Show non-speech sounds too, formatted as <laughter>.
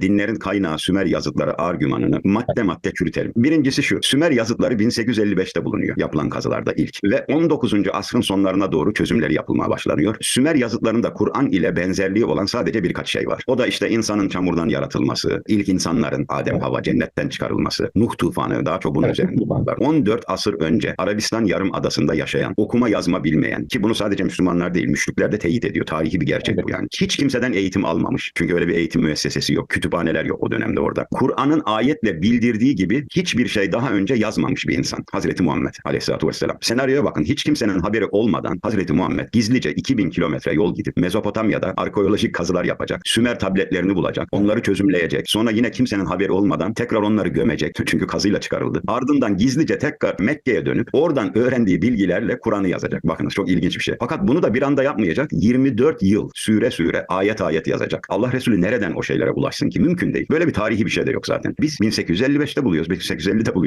dinlerin kaynağı Sümer yazıtları argümanını madde madde çürütelim. Birincisi şu. Sümer yazıtları 1855'te bulunuyor yapılan kazılarda ilk. Ve 19. asrın sonlarına doğru çözümleri yapılmaya başlanıyor. Sümer yazıtlarında Kur'an ile benzerliği olan sadece birkaç şey var. O da işte insanın çamurdan yaratılması, ilk insanların Adem Hava cennetten çıkarılması, Nuh tufanı daha çok bunun üzerinde var. 14 asır önce Arabistan yarım adasında yaşayan, okuma yazma bilmeyen ki bunu sadece Müslümanlar değil müşrikler de teyit ediyor. Tarihi bir gerçek bu yani. Hiç kimseden eğitim almamış. Çünkü öyle bir eğitim müessesesi yok. Kütüphaneler yok o dönemde orada. Kur'an'ın ayetle bildirdiği gibi hiçbir şey daha önce yazmamış bir insan. Hazreti Muhammed aleyhissalatü vesselam. Senaryoya bakın. Hiç kimsenin haberi olmadan Hazreti Muhammed gizlice 2000 kilometre yol gidip Mezopotamya'da arkeolojik kazılar yapacak. Sümer tabletlerini bulacak. Onları çözümleyecek. Sonra yine kimsenin haberi olmadan tekrar onları gömecek. <laughs> Çünkü kazıyla çıkarıldı. Ardından gizlice tekrar Mekke'ye dönüp oradan öğrendiği bilgilerle Kur'an'ı yazacak. Bakınız çok ilginç bir şey. Fakat bunu da bir anda yapmayacak. 24 yıl süre süre ayet ayet yazacak. Allah Resulü nereden o şeylere ulaşsın ki? Mümkün değil. Böyle bir tarihi bir şey de yok zaten. Biz 1855'te buluyoruz, 1850'de buluyoruz.